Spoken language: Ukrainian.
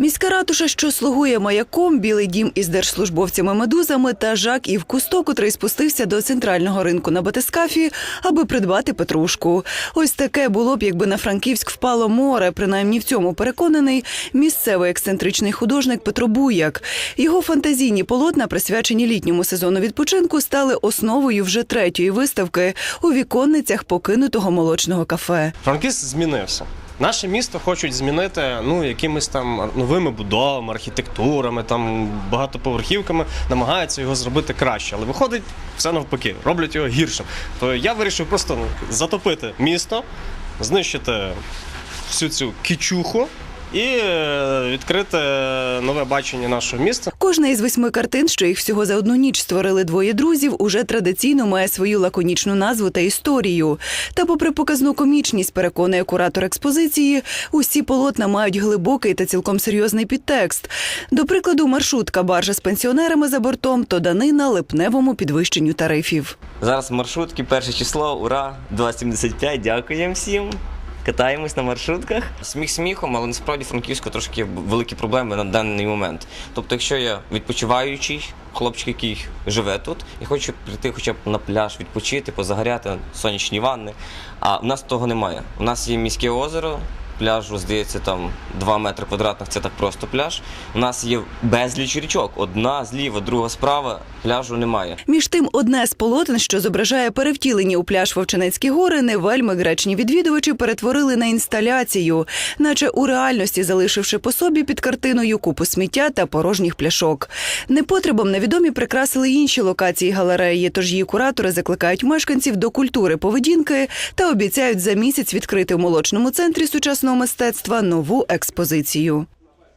Міська ратуша, що слугує маяком, білий дім із держслужбовцями-медузами та Жак Ів Кусто, котрий спустився до центрального ринку на батискафі, аби придбати петрушку. Ось таке було б, якби на Франківськ впало море. Принаймні в цьому переконаний місцевий ексцентричний художник Петро Буяк. Його фантазійні полотна, присвячені літньому сезону відпочинку, стали основою вже третьої виставки у віконницях покинутого молочного кафе. Франківськ змінився. Наше місто хочуть змінити ну якимись там новими будовами, архітектурами, там багатоповерхівками, намагаються його зробити краще, але виходить все навпаки, роблять його гіршим. То я вирішив просто ну, затопити місто, знищити всю цю кічуху і е, відкрити нове бачення нашого міста. Кожна із восьми картин, що їх всього за одну ніч створили двоє друзів, уже традиційно має свою лаконічну назву та історію. Та, попри показну комічність, переконує куратор експозиції, усі полотна мають глибокий та цілком серйозний підтекст. До прикладу, маршрутка баржа з пенсіонерами за бортом то данина липневому підвищенню тарифів. Зараз маршрутки, перше число, ура, 2,75, дякуємо всім. Катаємось на маршрутках. Сміх сміхом, але насправді Франківську трошки великі проблеми на даний момент. Тобто, якщо я відпочиваючий хлопчик, який живе тут, і хочу прийти хоча б на пляж, відпочити, позагоряти сонячні ванни. А в нас того немає. У нас є міське озеро. Пляжу, здається, там 2 метри квадратних це так просто пляж. У нас є безліч річок. Одна зліва, друга справа. Пляжу немає. Між тим, одне з полотен, що зображає перевтілення у пляж Вовчинецькі гори, не вельми гречні відвідувачі перетворили на інсталяцію, наче у реальності залишивши по собі під картиною купу сміття та порожніх пляшок. Непотребом невідомі прикрасили інші локації галереї, тож її куратори закликають мешканців до культури поведінки та обіцяють за місяць відкрити в молочному центрі сучасного мистецтва нову експозицію.